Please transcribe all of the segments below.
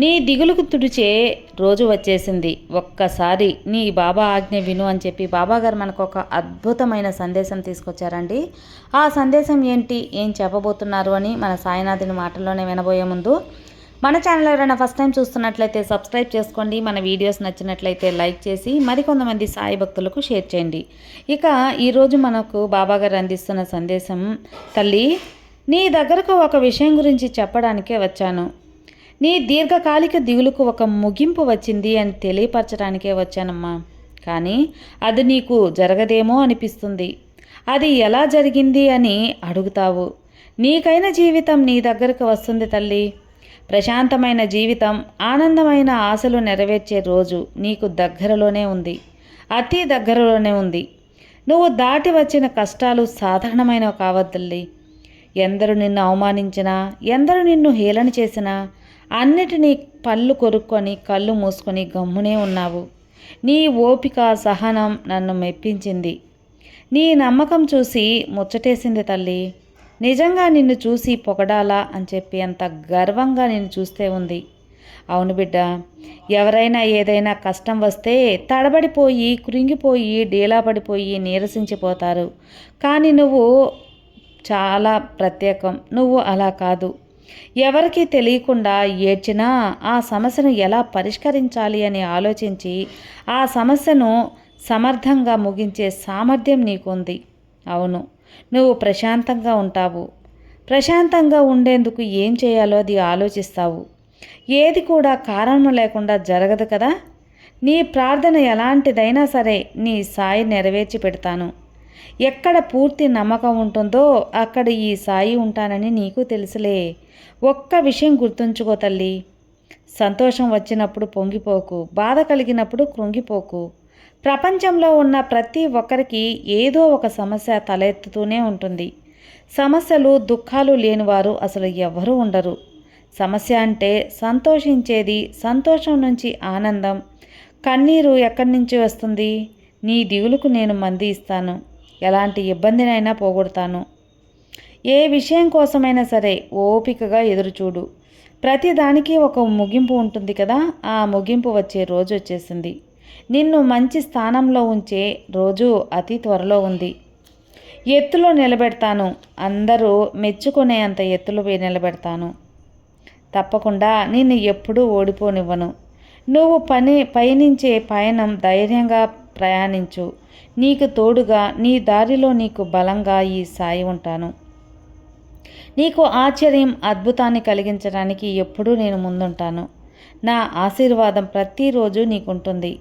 నీ దిగులుకు తుడిచే రోజు వచ్చేసింది. ఒక్కసారి నీ బాబా ఆజ్ఞ విను అని చెప్పి బాబా గారు మనకు ఒక అద్భుతమైన సందేశం తీసుకొచ్చారండి. ఆ సందేశం ఏంటి? ఏం చెప్పబోతున్నారు అని మన సాయినాథుని మాటల్లోనే వినబోయే ముందు మన ఛానల్ ఎవరైనా ఫస్ట్ టైం చూస్తున్నట్లయితే సబ్స్క్రైబ్ చేసుకోండి. మన వీడియోస్ నచ్చినట్లయితే లైక్ చేసి మరికొంతమంది సాయి భక్తులకు షేర్ చేయండి. ఇక ఈరోజు మనకు బాబాగారు అందిస్తున్న సందేశం తల్లి నీ దగ్గరకు ఒక విషయం గురించి చెప్పడానికే వచ్చాను. నీ దీర్ఘకాలిక దిగులుకు ఒక ముగింపు వచ్చింది అని తెలియపరచడానికే వచ్చానమ్మా. కానీ అది నీకు జరగదేమో అనిపిస్తుంది. అది ఎలా జరిగింది అని అడుగుతావు. నీకైన జీవితం నీ దగ్గరకు వస్తుంది తల్లి. ప్రశాంతమైన జీవితం ఆనందమైన ఆశలు నెరవేర్చే రోజు నీకు దగ్గరలోనే ఉంది. అతి దగ్గరలోనే ఉంది. నువ్వు దాటి వచ్చిన కష్టాలు సాధారణమైనవి కావద్దల్లి ఎందరు నిన్ను అవమానించినా ఎందరు నిన్ను హేళన చేసినా అన్నిటినీ పళ్ళు కొరుక్కొని కళ్ళు మూసుకొని గమ్మునే ఉన్నావు. నీ ఓపిక సహనం నన్ను మెప్పించింది. నీ నమ్మకం చూసి ముచ్చటేసింది తల్లి. నిజంగా నిన్ను చూసి పొగడాలా అని చెప్పి అంత గర్వంగా నిన్ను చూస్తే ఉంది. అవును బిడ్డ ఎవరైనా ఏదైనా కష్టం వస్తే తడబడిపోయి కృంగిపోయి డీలా పడిపోయి నీరసించిపోతారు. కానీ నువ్వు చాలా ప్రత్యేకం. నువ్వు అలా కాదు. ఎవరికి తెలియకుండా ఏడ్చినా ఆ సమస్యను ఎలా పరిష్కరించాలి అని ఆలోచించి ఆ సమస్యను సమర్థంగా ముగించే సామర్థ్యం నీకుంది. అవును నువ్వు ప్రశాంతంగా ఉంటావు. ప్రశాంతంగా ఉండేందుకు ఏం చేయాలో అది ఆలోచిస్తావు. ఏది కూడా కారణం లేకుండా జరగదు కదా. నీ ప్రార్థన ఎలాంటిదైనా సరే నీ సాయి నెరవేర్చి పెడతాను ఎక్కడ పూర్తి నమ్మకం ఉంటుందో అక్కడ ఈ సాయి ఉంటానని నీకు తెలుసులే. ఒక్క విషయం గుర్తుంచుకో తల్లి. సంతోషం వచ్చినప్పుడు పొంగిపోకు బాధ కలిగినప్పుడు కృంగిపోకు. ప్రపంచంలో ఉన్న ప్రతి ఒక్కరికి ఏదో ఒక సమస్య తలెత్తుతూనే ఉంటుంది. సమస్యలు దుఃఖాలు లేనివారు అసలు ఎవ్వరూ ఉండరు. సమస్య అంటే సంతోషించేది సంతోషం నుంచి ఆనందం. కన్నీరు ఎక్కడి నుంచి వస్తుంది? నీ దిగులుకు నేను మంది ఇస్తాను. ఎలాంటి ఇబ్బందినైనా పోగొడతాను. ఏ విషయం కోసమైనా సరే ఓపికగా ఎదురుచూడు. ప్రతిదానికి ఒక ముగింపు ఉంటుంది కదా ఆ ముగింపు వచ్చే రోజు వచ్చేసింది. నిన్ను మంచి స్థానంలో ఉంచే రోజు అతి త్వరలో ఉంది. ఎత్తులో నిలబెడతాను. అందరూ మెచ్చుకునే అంత ఎత్తులో నిలబెడతాను. తప్పకుండా నిన్ను ఎప్పుడూ ఓడిపోనివ్వను. నువ్వు పని పయనించే పయనం ధైర్యంగా ప్రయాణించు. నీకు తోడుగా నీ దారిలో నీకు బలంగా ఈ సాయి ఉంటాను. నీకు ఆశ్చర్యం అద్భుతాన్ని కలిగించడానికి ఎప్పుడూ నేను ముందుంటాను. నా ఆశీర్వాదం ప్రతిరోజు నీకుంటుంది.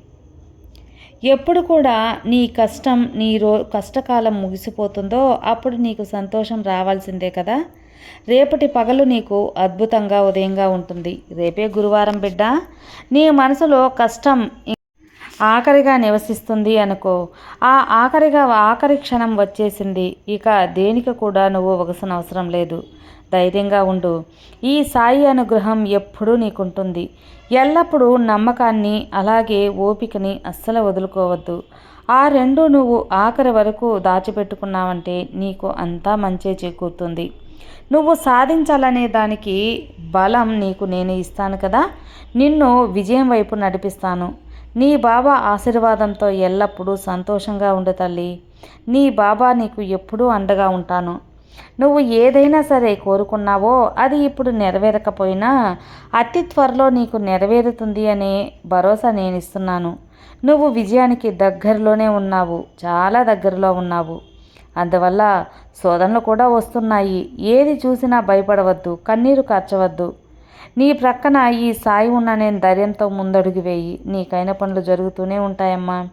ఎప్పుడు కూడా నీ కష్టం నీ రో కష్టకాలం ముగిసిపోతుందో అప్పుడు నీకు సంతోషం రావాల్సిందే కదా. రేపటి పగలు నీకు అద్భుతంగా ఉదయంగా ఉంటుంది. రేపే గురువారం బిడ్డ. నీ మనసులో కష్టం ఆఖరిగా నివసిస్తుంది అనుకో. ఆ ఆఖరిగా ఆఖరి క్షణం వచ్చేసింది. ఇక దేనికి కూడా నువ్వు ఒకసిన అవసరం లేదు. ధైర్యంగా ఉండు. ఈ సాయి అనుగ్రహం ఎప్పుడూ నీకుంటుంది. ఎల్లప్పుడూ నమ్మకాన్ని అలాగే ఓపికని అస్సలు వదులుకోవద్దు. ఆ రెండు నువ్వు ఆఖరి వరకు దాచిపెట్టుకున్నావంటే నీకు అంతా మంచే చేకూరుతుంది. నువ్వు సాధించాలనే దానికి బలం నీకు నేను ఇస్తాను కదా? నిన్ను విజయం వైపు నడిపిస్తాను. నీ బాబా ఆశీర్వాదంతో ఎల్లప్పుడూ సంతోషంగా ఉండు తల్లి. నీ బాబా నీకు ఎప్పుడూ అండగా ఉంటాను. నువ్వు ఏదైనా సరే కోరుకున్నావో అది ఇప్పుడు నెరవేరకపోయినా అతి త్వరలో నీకు నెరవేరుతుంది అనే భరోసా నేను ఇస్తున్నాను నువ్వు విజయానికి దగ్గరలోనే ఉన్నావు. చాలా దగ్గరలో ఉన్నావు. అందువల్ల శోధనలు కూడా వస్తున్నాయి. ఏది చూసినా భయపడవద్దు. కన్నీరు కార్చవద్దు. నీ ప్రక్కన ఈ సాయి ఉన్న నేను ధైర్యంతో ముందడుగు వేయి. నీకైన పనులు జరుగుతూనే ఉంటాయమ్మా.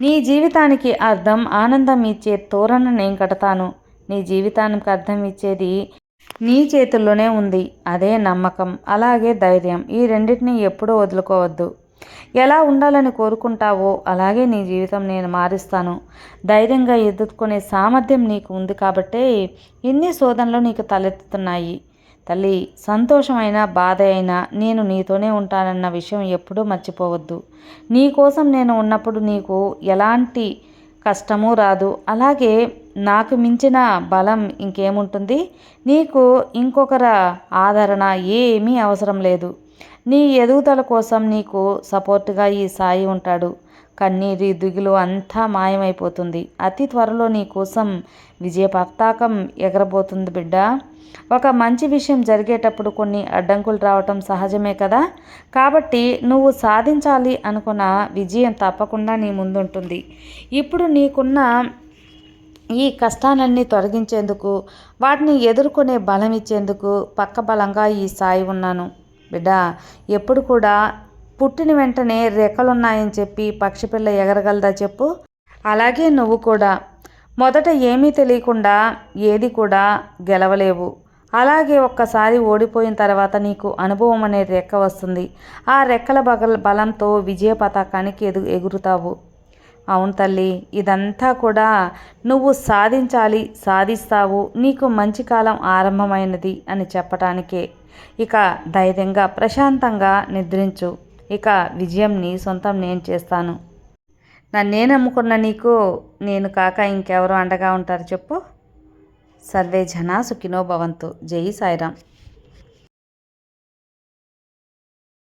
నీ జీవితానికి అర్థం ఆనందం ఇచ్చే తోరణ నేను కడతాను. నీ జీవితానికి అర్థం ఇచ్చేది నీ చేతుల్లోనే ఉంది. అదే నమ్మకం అలాగే ధైర్యం. ఈ రెండింటిని ఎప్పుడూ వదులుకోవద్దు. ఎలా ఉండాలని కోరుకుంటావో అలాగే నీ జీవితం నేను మారుస్తాను. ధైర్యంగా ఎదుర్కొనే సామర్థ్యం నీకు ఉంది కాబట్టే ఇన్ని శోధనలు నీకు తలెత్తుతున్నాయి. తల్లి సంతోషమైన బాధ అయినా నేను నీతోనే ఉంటానన్న విషయం ఎప్పుడూ మర్చిపోవద్దు. నీ కోసం నేను ఉన్నప్పుడు నీకు ఎలాంటి కష్టము రాదు. అలాగే నాకు మించిన బలం ఇంకేముంటుంది? నీకు ఇంకొకర ఆదరణ ఏమీ అవసరం లేదు. నీ ఎదుగుదల కోసం నీకు సపోర్ట్గా ఈ సాయి ఉంటాడు. కన్నీరి దిగులు అంతా మాయమైపోతుంది. అతి త్వరలో నీ కోసం విజయ పతాకం ఎగరబోతుంది బిడ్డ. ఒక మంచి విషయం జరిగేటప్పుడు కొన్ని అడ్డంకులు రావటం సహజమే కదా? కాబట్టి నువ్వు సాధించాలి అనుకున్న విజయం తప్పకుండా నీ ముందుంటుంది. ఇప్పుడు నీకున్న ఈ కష్టాలన్నీ తొలగించేందుకు వాటిని ఎదుర్కొనే బలం ఇచ్చేందుకు పక్క బలంగా ఈ సాయి ఉన్నాను. బిడ్డ ఎప్పుడు కూడా పుట్టిన వెంటనే రెక్కలున్నాయని చెప్పి పక్షి పిల్ల ఎగరగలదా చెప్పు. అలాగే నువ్వు కూడా. మొదట ఏమీ తెలియకుండా ఏది కూడా గెలవలేవు. అలాగే ఒక్కసారి ఓడిపోయిన తర్వాత నీకు అనుభవం అనే రెక్క వస్తుంది. ఆ రెక్కల బగల బలంతో విజయ పతాకానికి ఎదు ఎగురుతావు. అవును తల్లి ఇదంతా కూడా నువ్వు సాధించాలి సాధిస్తావు. నీకు మంచి కాలం ఆరంభమైనది అని చెప్పటానికే. ఇక ధైర్యంగా ప్రశాంతంగా నిద్రించు. ఇక విజయం నీ సొంతం నేను చేస్తాను. నన్నే నమ్ముకున్న నీకు? నేను కాక ఇంకెవరు అండగా ఉంటారు చెప్పు. సర్వే జనా సుఖినో భవంతు. జై సాయిరామ్.